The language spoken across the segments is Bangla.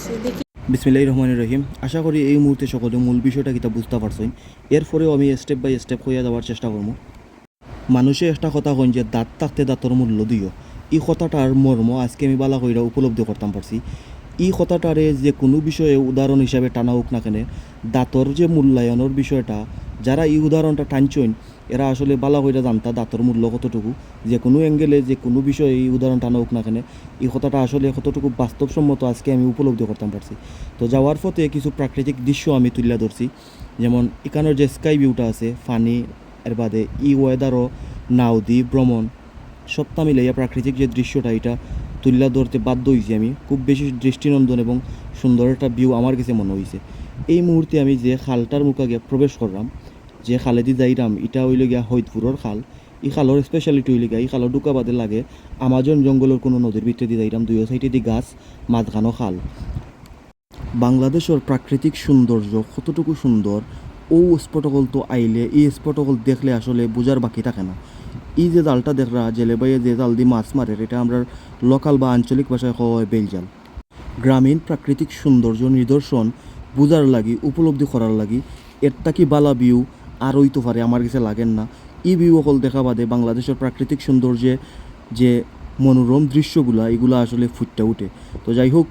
আছে, দেখি। বিসমিল্লাহ রহমান রহিম। আশা করি এই মুহূর্তে সকলে মূল বিষয়টা কিতা বুঝতে পারছেন। এরপরেও আমি স্টেপ বাই স্টেপ হইয়া যাওয়ার চেষ্টা করব। মানুষে একটা কথা কইন যে, দাঁত থাকতে দাঁতর মূল্য দিও। এই কথাটার মর্ম আজকে আমি বালা কইরা উপলব্ধি করতাম পারছি এই কথাটারে যে কোনো বিষয়ে উদাহরণ হিসাবে টানা হোক না কেন, দাঁতর যে মূল্যায়নের বিষয়টা, যারা এই উদাহরণটা টানছেন এরা আসলে বালা কইরা জানতা দাঁতর মূল্য কতটুকু। যে কোনো অ্যাঙ্গেলে যে কোনো বিষয়ে এই উদাহরণ টানা হোক না কেন, এই কথাটা আসলে কতটুকু বাস্তবসম্মত আজকে আমি উপলব্ধি করতাম পারছি। তো যাওয়ার পথে কিছু প্রাকৃতিক দৃশ্য আমি তুলে ধরছি। যেমন এখানের যে স্কাই ভিউটা আছে, ফানি, এর বাদে ই ওয়েদারও নাউদি ভ্রমণ, সবটা মিলাইয়া প্রাকৃতিক যে দৃশ্যটা, এটা তুল্লা ধরতে বাধ্য হয়েছি আমি। খুব বেশি দৃষ্টিনন্দন এবং সুন্দর একটা ভিউ আমার কাছে মনে হয়েছে এই মুহূর্তে আমি যে খালটার মুখে গিয়ে প্রবেশ করলাম যে খালেদি যাইরাম, ইটা হইলে গিয়া হৈতপুরের খাল। এই খালের স্পেশালিটি হইলে গিয়া এই খালের ঢুকা বাদে লাগে আমাজন জঙ্গলের কোনো নদীর ভিতরে দিয়ে যাইরাম দুই সাইডে দি গাছ মাঝখানো খাল। বাংলাদেশের প্রাকৃতিক সৌন্দর্য কতটুকু সুন্দর ও স্পটকল তো আইলে এই স্পটকল দেখলে আসলে বোঝার বাকি থাকে না। এই যে জালটা দেখরা জেলে বাইয়ে যে জাল দিয়ে মাছ মারে এটা আমরা লোকাল বা আঞ্চলিক ভাষায় হয় বেলজাল গ্রামীণ প্রাকৃতিক সৌন্দর্য নিদর্শন বুঝার লাগি, উপলব্ধি করার লাগি, এর কি বালা ভিউ আর হইতে পারে, আমার কাছে লাগেন না। এই ভিউ দেখা বাদে বাংলাদেশের প্রাকৃতিক সৌন্দর্যে যে মনোরম দৃশ্যগুলা, এগুলো আসলে ফুটটা উঠে। তো যাই হোক,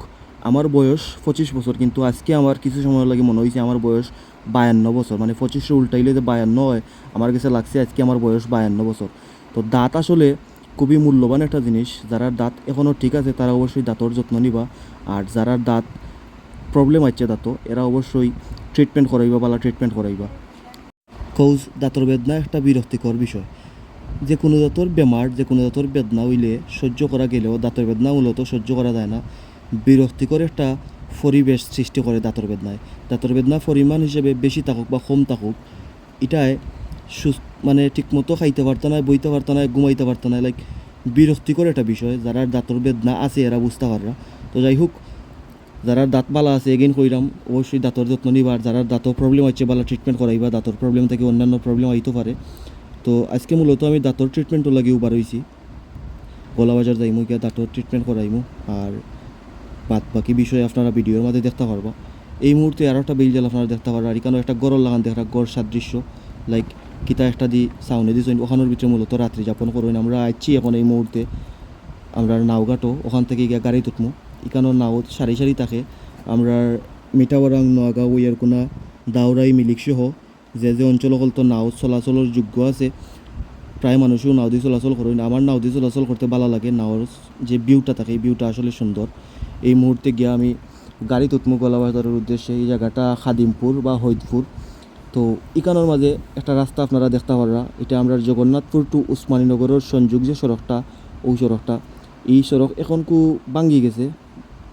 আমার বয়স পঁচিশ বছর, কিন্তু আজকে আমার কিছু সময় লাগে মনে হয়েছে আমার বয়স বায়ান্ন বছর। মানে পঁচিশে উল্টাইলে যে বায়ান্ন হয়, আমার কাছে লাগছে আজকে আমার বয়স বায়ান্ন বছর। তো দাঁত আসলে খুবই মূল্যবান একটা জিনিস। যারা দাঁত এখনও ঠিক আছে, তারা অবশ্যই দাঁতর যত্ন নিবা। আর যারা দাঁত প্রবলেম আছে দাঁত এরা অবশ্যই ট্রিটমেন্ট করাইবা বালা ট্রিটমেন্ট করাইবা। কৌজ দাঁতর বেদনা একটা বিরক্তিকর বিষয়। যে কোনো দাঁতর বেমার যে কোনো দাঁতর বেদনা হইলে সহ্য করা গেলেও দাঁতের বেদনা মূলত সহ্য করা যায় না। বিরক্তিকর একটা পরিবেশ সৃষ্টি করে দাঁতর বেদনায় দাঁতর বেদনা পরিমাণ হিসেবে বেশি থাকুক বা কম থাকুক এটায় সুস্থ মানে ঠিকমতো খাইতে পারতো না বইতে পারতো না ঘুমাইতে পারতো না লাইক বিরক্তিকর একটা বিষয় যারা দাঁতর বেদনা আছে এরা বুঝতে পাররা তো যাই হোক যারা দাঁত বালা আছে, এগেইন কইরাম, অবশ্যই দাঁতর যত্ন নিবা। আর যারা দাঁতর প্রবলেম হচ্ছে, বালা ট্রিটমেন্ট করাইবা, দাঁতর প্রবলেম থেকে অন্যান্য প্রবলেম আইতে পারে। তো আজকে মূলত আমি দাঁতর ট্রিটমেন্টও লাগিও বার হয়েছি গলাবাজার যাইমু, গিয়া দাঁতর ট্রিটমেন্ট করাইমু। আর বাদ বাকি বিষয়ে আপনারা ভিডিওর মধ্যে দেখতে পারবা। এই মুহূর্তে আরও একটা বিল জাল আপনারা দেখতে পারবা। আর এখানে একটা গড় লাগান দেখা গড় সাদৃশ্য। লাইক কিতা একটা দি সাউনে দিয়েছেন ওখানের ভিতরে মূলত রাত্রি যাপন করবেন। আমরা আইছি এখন এই মুহূর্তে। আমরা নাওঘাটও, ওখান থেকে গিয়া গাড়ি তুটমু এখানেও নাও সারি সারি থাকে। আমরা মিঠাবরাং নোয়াগাঁও, ইয়ারকোনা দাউরাই মিলিক সহ যে যে অঞ্চল অকল তো নাও চলাচলের যোগ্য আছে প্রায় মানুষও নাও দিয়ে চলাচল করেন আমার নাও দিয়ে চলাচল করতে ভালো লাগে। নাওর যে ভিউটা থাকে, এই ভিউটা আসলে সুন্দর এই মুহূর্তে গিয়ে আমি গাড়ি তুতমু গলাবাজারের উদ্দেশ্যে এই জায়গাটা খাদিমপুর বা হৈদপুর তো ইকানোর মাঝে একটা রাস্তা আপনারা দেখতে পাররা এটা আমরা জগন্নাথপুর টু উসমানীনগরের সংযোগ যে সড়কটা ওই সড়কটা। এই সড়ক এখন কু ভাঙ্গি গেছে।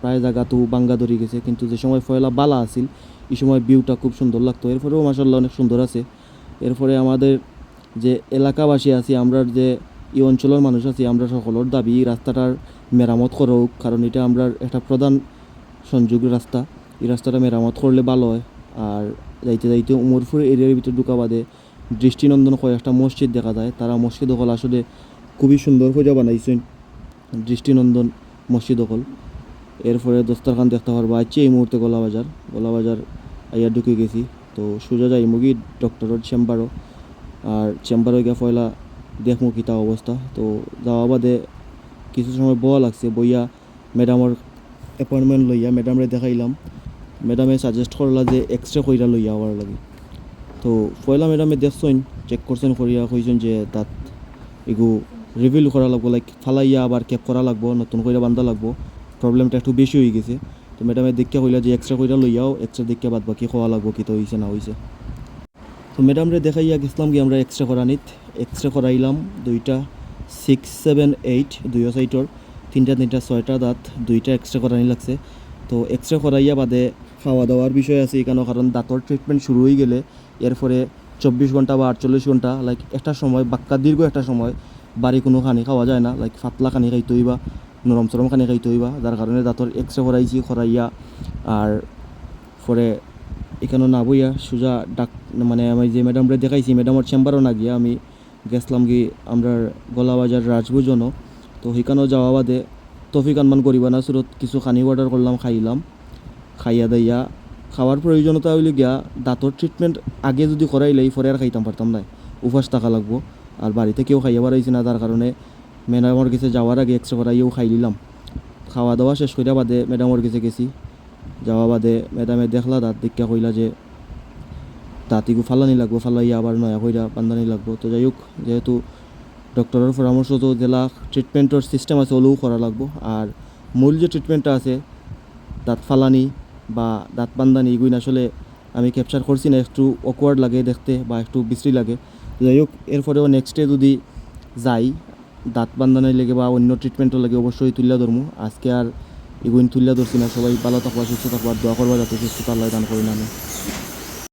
প্রায় জায়গা তো বাঙ্গা ধরে গেছে, কিন্তু যে সময় ফয়লা বালা আছিল এই সময় ভিউটা খুব সুন্দর লাগতো। এরপরেও মাসাল্লাহ অনেক সুন্দর আছে। এরপরে আমাদের যে এলাকাবাসী আছি, আমরা যে এই অঞ্চলের মানুষ আছি, আমরা সকলের দাবি রাস্তাটার মেরামত করা কারণ এটা আমরা একটা প্রধান সংযোগ রাস্তা। এই রাস্তাটা মেরামত করলে ভালো হয়। আর যাইতে যাইতে উমরপুর এরিয়ার ভিতরে ঢুকা বাদে দৃষ্টিনন্দন কয়েকটা মসজিদ দেখা যায়, তারা মসজিদ হল আসলে খুবই সুন্দর করে বানাইছেন। দৃষ্টিনন্দন মসজিদ হল এরপরে দস্তারখান দেখতে পারব আছি এই মুহূর্তে গলাবাজার গলাবাজার আইয়া ঢুকে গেছি। তো সোজা যাই মুগি ডক্টরের চেম্বারও। আর চেম্বারে গিয়ে পয়লা দেখমু কিতা অবস্থা। তো যাওয়া বাদে কিছু সময় বয়া লাগছে, বইয়া ম্যাডামর অ্যাপয়েন্টমেন্ট লইয়া ম্যাডামরে দেখাইলাম। ম্যাডামে সাজেস্ট করলা যে এক্স রে কইরা লইয়া আওয়ার লাগে। তো পয়লা ম্যাডামে দেখছেন চেক করছেন, করিয়া কইছেন যে তাত এগু রিভিল করা লাগবো লাইক ফালাইয়া আবার ক্যাপ করা লাগবো, নতুন কইরা বান্ধা লাগবো। প্রবলেমটা একটু বেশি হয়ে গেছে। তো ম্যাডামে দেখা কইলা যে এক্সরে কইরা লইয়াও এক্সরে দেখা বাদ বাকি খাওয়া লাগবো কি তো হইছে না হইছে। তো ম্যাডামরে দেখাইয়া গেছিলাম কি আমরা এক্সরে করা নিত। এক্সরে করাইলাম দুইটা সিক্স সেভেন এইট দুইও সাইটর তিনটা তিনটা, ছয়টা দাঁত, দুইটা এক্সরে করানি লাগছে। তো এক্সরে করাইয়া বাদে খাওয়া দাওয়ার বিষয় আছে এখানেও কারণ দাঁতর ট্রিটমেন্ট শুরু হয়ে গেলে এরপরে চব্বিশ ঘণ্টা বা আটচল্লিশ ঘণ্টা লাইক একটা সময়, বাক্কা দীর্ঘ একটা সময় বাড়ি কোনো খানি খাওয়া যায় না লাইক ফাতলা খানি খাইতে হইবা। নরম চরম খানি খাইতে হইবা যার কারণে দাঁতর এক্সরে করাইছি করাইয়া আর পরে এখানে না বইয়া সোজা ডাক মানে আমি যে ম্যাডামরে দেখাইছি ম্যাডামের চেম্বারও না গিয়া আমি গেছিলাম কি আমরা গলাবাজার রাজভোজনও তো সেখানেও যাওয়া বাদে তফিক আনমান করিবা না সুরত কিছু খানি অর্ডার করলাম খাইলাম খাইয়া দাইয়া। খাওয়ার প্রয়োজনীয়তা হইলে গিয়া দাঁতর ট্রিটমেন্ট আগে যদি করাইলে পরে আর খাইতাম পারতাম না উপাস থাকা লাগবো। আর বাড়িতে কেউ খাইয়া বাড়াইছে না তার কারণে ম্যাডামর কাছে যাওয়ার আগে এক্সট্রা করাইও খাই নিলাম। খাওয়া দাওয়া শেষ করিয়া বাদে ম্যাডামর কাছে গেছি। যাওয়া বাদে ম্যাডামে দেখলা দাঁত দেখা কইলা যে দাঁতিগু ফালানি লাগবো, ফালাইয়া আবার নয়া কইরা বান্ধানি লাগবো। তো যাই হোক যেহেতু ডক্টরের পরামর্শ তো জেলা ট্রিটমেন্টের সিস্টেম আছে ওলেও করা লাগবো। আর মূল যে ট্রিটমেন্টটা আছে, দাঁত ফালানি বা দাঁত বান্ধানি এগুলো আসলে আমি ক্যাপচার করছি না, একটু অকওয়ার্ড লাগে দেখতে বা একটু বিশ্রী লাগে। যাই হোক এরপরেও নেক্সট ডে যদি যাই দাঁত বান্ধানোর লেগে বা অন্য ট্রিটমেন্টও লাগে অবশ্যই তুলিয়া ধরমু। আজকে আর এগুলো তুলিয়া ধরছি না, সবাই ভালো থাকবা, সুস্থ থাকবা আর দোয়া করবা যাতে সুস্থতা আল্লাহ দান করি না আমি।